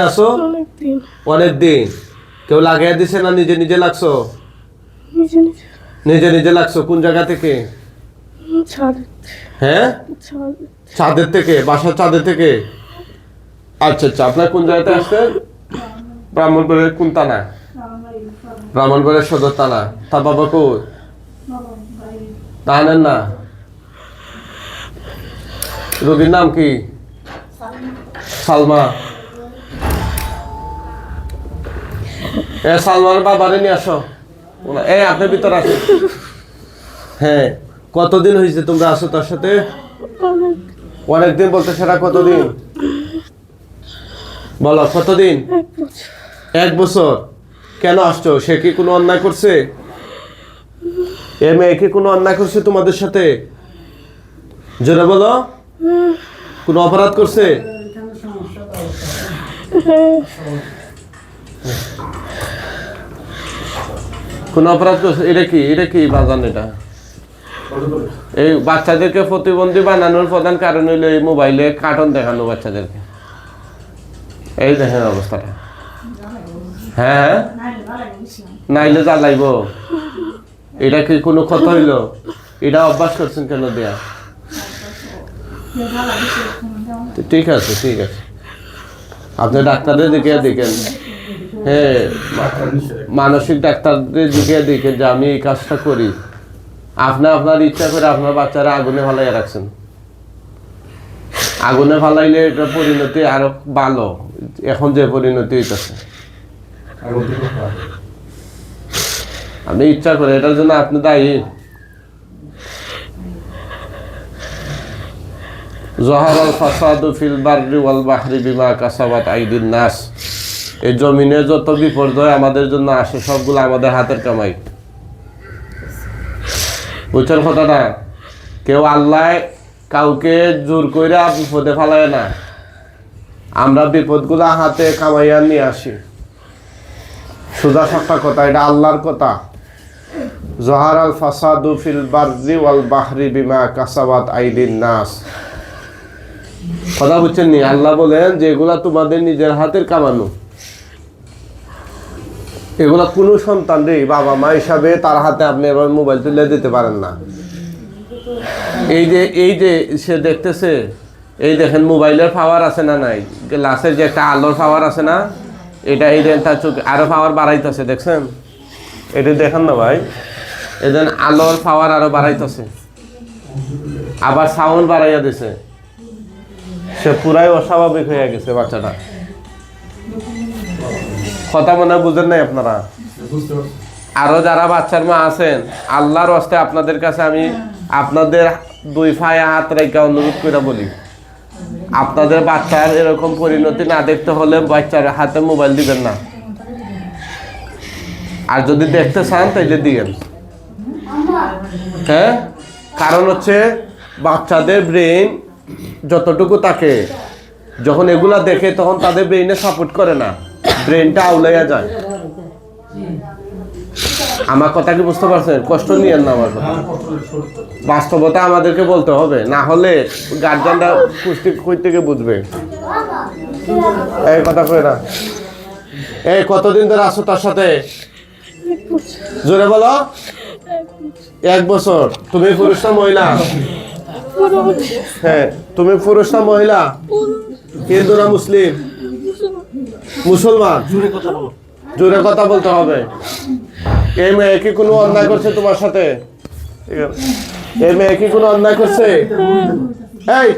আসো? অনেকদিন। অনেক দিন কেউ লাগিয়ে দিছে না নিজে নিজে লাগছো? নিজে নিজে। লাগছো? কোন জায়গা থেকে? হ্যাঁ? চাঁদের থেকে? বাসার চাঁদের থেকে? আচ্ছা আচ্ছা। আপনার কোন জায়গাতে আসছেন ব্রাহ্মণবাড়ির কোন ব্রাহ্মণবাড়ির সদর থানা। তার বাবা কই? তাহানের না? রোগীর নাম কি? সালমা। এ সালমার বাবারে নিয়ে আসো। এই আপনার ভিতর আসো। হ্যাঁ কতদিন হয়েছে তোমরা আসো তার সাথে? অনেক অনেকদিন বলতে সেটা কতদিন? বলো কতদিন? এক বছর। এক বছর। কেন আসছো? সে কি কোনো অন্যায় করছে? এ মেয়ে কি কোনো অন্যায় করছে তোমাদের সাথে? জোরে বলো। কোনো অপরাধ করছে? কোনো অপরাধ করছে? এটা কি? এটা কি বাজান এটা? এই বাচ্চাদেরকে প্রতিবন্ধী বানানোর প্রধান কারণ হইল এই মোবাইলে কার্টুন দেখানো বাচ্চাদেরকে। এই দেখেন অবস্থাটা। হ্যাঁ? নাইলে জ্বালাইব। এটা কি কোনো ক্ষত হইল? এটা অভ্যাস করছেন কেন দেয়া? ঠিক আছে ঠিক আছে। আপনি ডাক্তারের দিকে দেখেন। হ্যাঁ মানসিক ডাক্তারদের দিকে দেখেন যে আমি এই কাজটা করি। আপনি আপনার ইচ্ছা করে আপনার বাচ্চারা আগুনে ফালাইয়া রাখছেন। আগুনে ফালাইলে এটা পরিণতি আরও ভালো। এখন যে পরিণতি হইতেছে। আপনি ইচ্ছা করে, এটার জন্য আপনি দায়ী। জহার আল ফাসাদু ফিল বাররি ওয়াল বাহরি বিমা কাসাবাত আইদিন নাস। এই জমিনে যত বিপর্যয় আমাদের জন্য আসে, সবগুলো আমাদের হাতের কামাই। বুঝছেন কথাটা? কেউ আল্লাহ কাউকে জোর কইরা বিপদে ফেলায় না। আমরা বিপদগুলো হাতে কামাইয়া নিয়ে আসি। সুদা সাফা কথা, এটা আল্লাহর কথা। জহার আল ফাসাদু ফিল বাররি ওয়াল বাহরি বিমা কাসাবাত আইদিন নাস। কথা বুঝছেন নি? আল্লাহ বলেন যেগুলা তোমাদের নিজের হাতের কামানো। এগুলা কোনো সন্তান রে, বাবা মা হিসাবে তার হাতে আপনি এবার মোবাইল তুলে দিতে পারেন না। এই যে এই যে সে দেখতেছে, এই দেখেন মোবাইলের পাওয়ার আছে না নাই? গ্লাসের যে একটা আলোর পাওয়ার আছে না, এটা এই দেন তার চোখে আরও পাওয়ার বাড়াইতেছে, দেখছেন? এটা দেখেন না ভাই? এদের আলোর পাওয়ার আরও বাড়াইতেছে। আবার সাউন্ড বাড়াইয়া দিছে। সে পুরাই অস্বাভাবিক হয়ে গেছে বাচ্চাটা। কথা মনে বুঝেন নাই আপনারা? আরও যারা বাচ্চার মা আছেন আল্লাহর হস্তে আপনাদের কাছে আমি আপনাদের দুই ফায়ে হাত রেখে অনুরোধ করে বলি। আপনাদের বাচ্চার এরকম পরিণতি না দেখতে হলে বাচ্চার হাতে মোবাইল দিবেন না। আর যদি দেখতে চান তাইলে দিয়েন। হ্যাঁ? কারণ হচ্ছে বাচ্চাদের ব্রেন যতটুকু থাকে যখন এগুলা দেখে তখন তাদের ব্রেইনে সাপোর্ট করে না। ব্রেনটা আউলাইয়া যায়। আমার কথা কি বুঝতে পারছেন? কষ্ট নিয়েন না আমার কথা। বাস্তবতা আমাদেরকে বলতে হবে। না হলে গার্জিয়ানরা কুস্তি কই থেকে বুঝবে। এই কথা কই না। এই কতদিন ধরে আসো তার সাথে? জোরে বলো। এক বছর। তুমি পুরুষ না মহিলা? হ্যাঁ তুমি পুরুষ না মহিলা? হিন্দু না মুসলিম? মুসলমান? জোরে কথা বলতে হবে। এই মেয়ে কি কোনো অন্যায় করছে তোমার সাথে? এই মেয়ে কি কোনো অন্যায় করছে? এই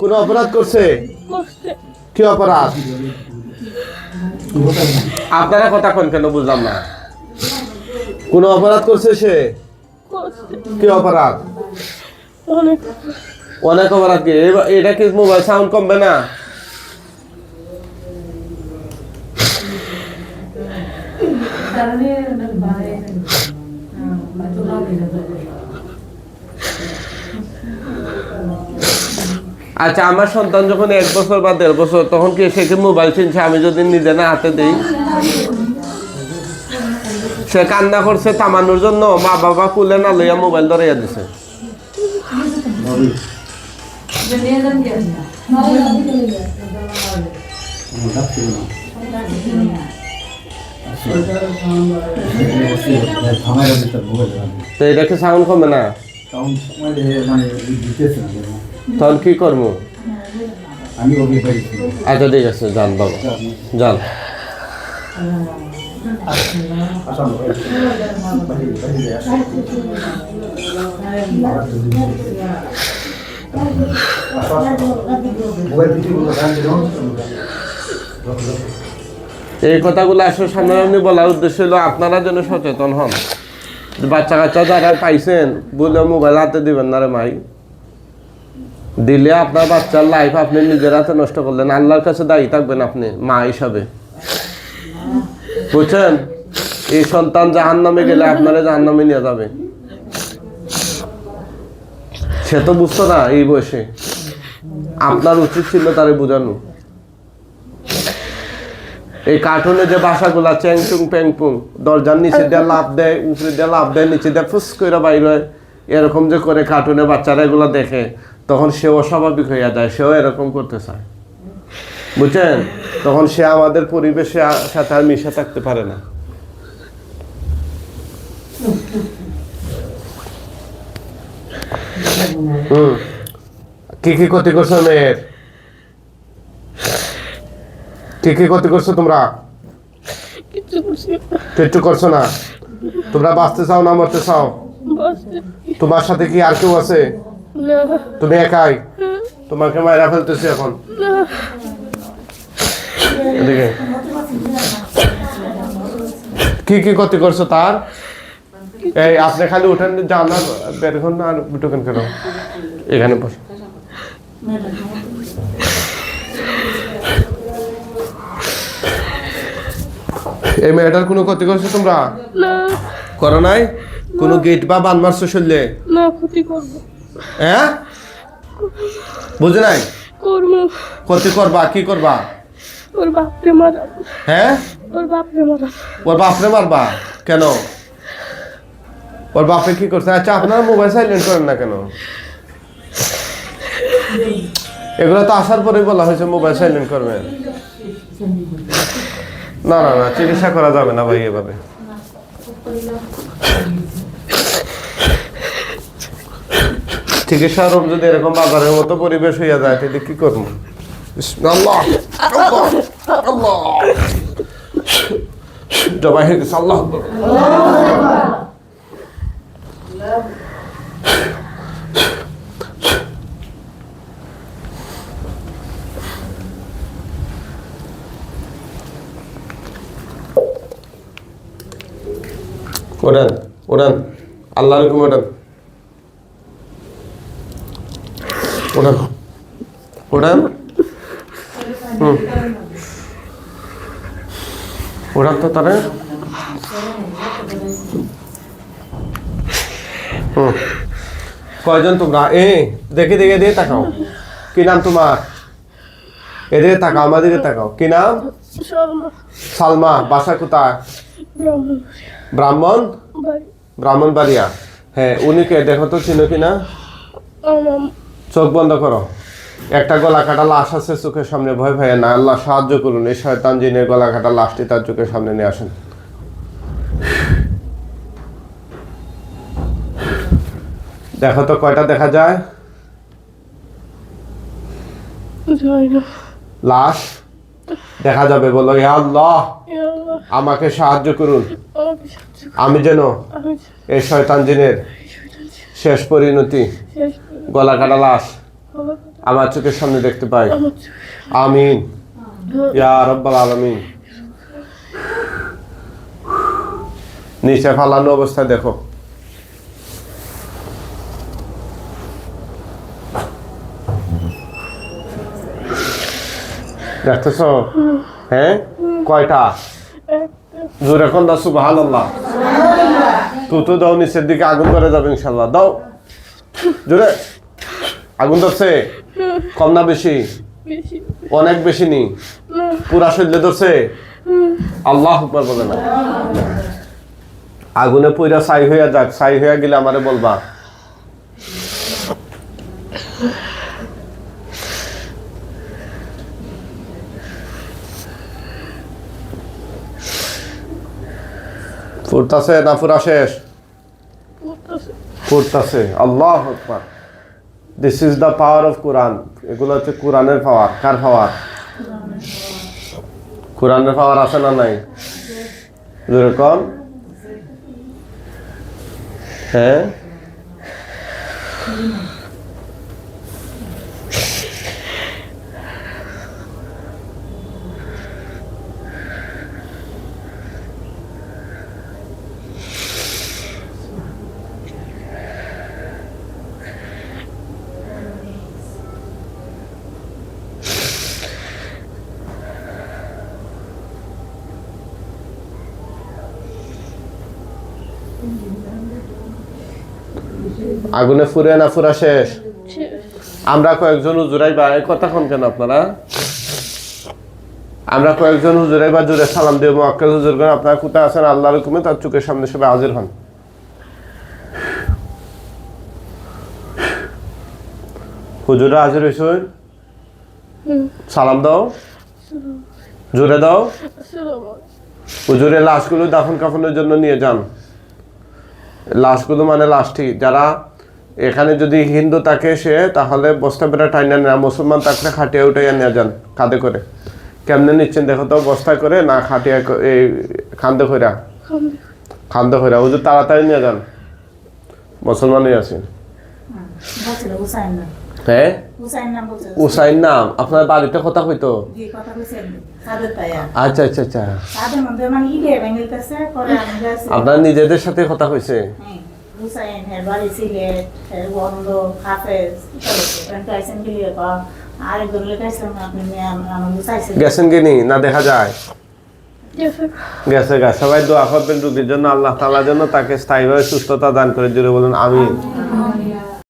কোনো অপরাধ করছে? করছে। কি অপরাধ? আপনারা কথা কোন কেন বুঝলাম না। কোনো অপরাধ করছে সে? কি অপরাধ? অনেক। অনেক অপরাধ কি? এটা কি মোবাইল সাউন্ড কমবে না? আচ্ছা আমার সন্তান যখন এক বছর বা দেড় বছর, তখন কি সে কি মোবাইল চিনছে? আমি যদি নিজে না হাতে দিই? সে কান্না করছে তামানোর জন্য। মা বাবা কুলে না লইয়া মোবাইল ধরাইয়া দিছে। তো এটা কি সাউন্ড কমে না তখন সময় মানে দিতেছে না যেন। তখন কি করব আমি ওকে পাইছি আচ্ছা ঠিক আছে যান বাবা যান আসাম মোবাইল ভিডিও গান দিলাম এই কথাগুলো আসলে সামনাসামনি বলার উদ্দেশ্য হলো আপনারা যেন সচেতন হন। বাচ্চা কাচ্চা যারা পাইছেন বলে মোবাইল হাতে দিবেন না রে ভাই। দিলে আপনার বাচ্চার লাইফ আপনি নিজের হাতে নষ্ট করলেন আল্লাহর কাছে দায়ী থাকবেন আপনি মা হিসাবে। বুঝছেন? এই সন্তান জাহান নামে গেলে আপনারা জাহান নামে নিয়ে যাবে। সে তো বুঝতো না এই বয়সে। আপনার উচিত ছিল তারে বোঝানো। এই কার্টুনে যে বাসাগুলা চ্যাং চুং প্যাং পুং দরজার নিচে দিয়ে লাভ দেয় উপরে দিয়ে লাভ দেয় নিচে দিয়ে ফুস করে বাইর হয়। এরকম যে করে কার্টুনে বাচ্চারা এগুলো দেখে তখন সেও স্বাভাবিক হইয়া যায় সেও এরকম করতে চায়। বুঝছেন? তখন সে আমাদের পরিবেশে সাথে আর মিশে থাকতে পারে না। হুম। কি কি ক্ষতি করছ মেয়ের? কি কি ক্ষতি করছ তোমরা? কিছু কিচ্ছু করছ না? তোমরা বাঁচতে চাও না মরতে চাও? তোমার সাথে কি আর কেউ আছে? তুমি একাই? তোমাকে মায়েরা ফেলতেছি এখন। কি কি ক্ষতি করছ তার? এই আপনি খালি উঠেন জানা বের হন আর ঢুকেন কেন এখানে বস। এই মেয়েটার কোনো ক্ষতি করছ তোমরা? না। করো নাই? কোনো গেট বা বান মারছো শুনলে? না ক্ষতি করব। হ্যাঁ? বুঝে নাই? করব। ক্ষতি করবা কি করবা? ওর বাপরে মারা হ্যাঁ? ওর বাপরে মারা ওর বাপরে মারবা? কেন? ওর বাপে কি করছে? আচ্ছা আপনারা মোবাইল সাইলেন্ট করেন না কেন? এগুলো তো আসার পরে বলা হয়েছে মোবাইল সাইলেন্ট করবেন। না না না, চিকিৎসা করা যাবে না ভাই এভাবে। চিকিৎসা রোগ যদি এরকম বাজারের মতো পরিবেশ হইয়া যায়, তাহলে কি করব? আল্লাহ জবাই হয়ে গেছে, আল্লাহ আকবার। ওড়ান ওড়ান আল্লাহ রকম ওড়ান ওড়ান ওড়ান হুম। ওড়ান তো তারা হুম। কয়জন তোমরা? এ দেখে দেখে দিয়ে তাকাও। কি নাম তোমার? এদিকে তাকাও আমাদেরকে তাকাও। কি নাম? সালমা। বাসা কোথায়? ব্রাহ্মণ? ব্রাহ্মণ বাড়ি ব্রাহ্মণবাড়িয়া হ্যাঁ উনিকে দেখো তো চিনো কিনা চোখ বন্ধ করো। একটা গলা কাটা লাশ আছে চোখের সামনে ভয় ভয় না। আল্লাহ সাহায্য করুন এই শয়তান জিনের গলা কাটা লাশটি তার চোখের সামনে নিয়ে আসেন। দেখো তো কয়টা দেখা যায়? লাশ? দেখা যাবে। বলো ইয়া আল্লাহ আমাকে সাহায্য করুন। আমি যেন এই শয়তান জিনের শেষ পরিণতি গলা কাটা লাশ আমার চোখের সামনে দেখতে পাই। আমিন। ইয়া রব্বাল আলামিন। নিচে ফালানো অবস্থায় দেখো। দেখতেছ? হ্যাঁ কয়টা? জোরে কোন দা সুবাহান আল্লাহ তু তো দাও নিচের দিকে আগুন ধরে যাবে ইনশাল্লাহ দাও। জোরে। আগুন ধরছে? কম না বেশি? অনেক বেশি নি? পুরা শরীরে ধরছে? আল্লাহ আকবার বলে না। আগুনে পুরা ছাই হইয়া যাক ছাই হইয়া গেলে আমারে বলবা। ফুরতাছে না ফুরা শেষ? ফুরতাছে। আল্লাহ আকবার। This is the power of Quran এগুলো হচ্ছে কোরআনের পাওয়ার কার পাওয়ার কোরআনের পাওয়ার আছে না নাই? যেরকম হ্যাঁ? আগুনে ফুরে না ফুরা শেষ? আমরা কয়েকজন হুজুরাই বা কথা কোন কেন আপনারা? আমরা কয়েকজন হুজুরাই বা জুড়ে সালাম দেব মক্কেল হুজুরগণ আপনারা কোথায় আছেন? আল্লাহর হুকুমে তার চোখের সামনে সবাই হাজির হন। হুজুরা হাজির সালাম দাও। জোরে দাও। হুজুরের লাশগুলো দাফন কাফনের জন্য নিয়ে যান। লাশগুলো মানে লাশটি যারা এখানে যদি হিন্দু থাকে সে তাহলে বস্তা বেড়া টাইনা নেয় মুসলমান থাকলে খাটিয়া উঠাইয়া নিয়ে যান কাঁধে করে। কেমনে নিচ্ছেন দেখো তো বস্তা করে না খাটিয়া এই খান্দে খামে খান্দে। কইরা হুজুর তাড়াতাড়ি নিয়ে যান। মুসলমানই আছে বলছিল হুসাইন নাম। হ্যাঁ উসাইন নাম আপনার বাড়িতে কথা হইতো আচ্ছা আচ্ছা আচ্ছা। আপনার নিজেদের সাথে কথা হয়েছে হ্যাঁ, হুসাইন হের বাড়ি সিলেট হের বন্ধ হাফেজ কি আরেকজন লেখাইছিলাম আপনি গেছেন কি না? দেখা যায়? গেছে। গেছে গেছে সবাই দোয়া করবেন রুগীর জন্য আল্লাহ তালার জন্য তাকে স্থায়ীভাবে সুস্থতা দান করে জুড়ে বলুন আমি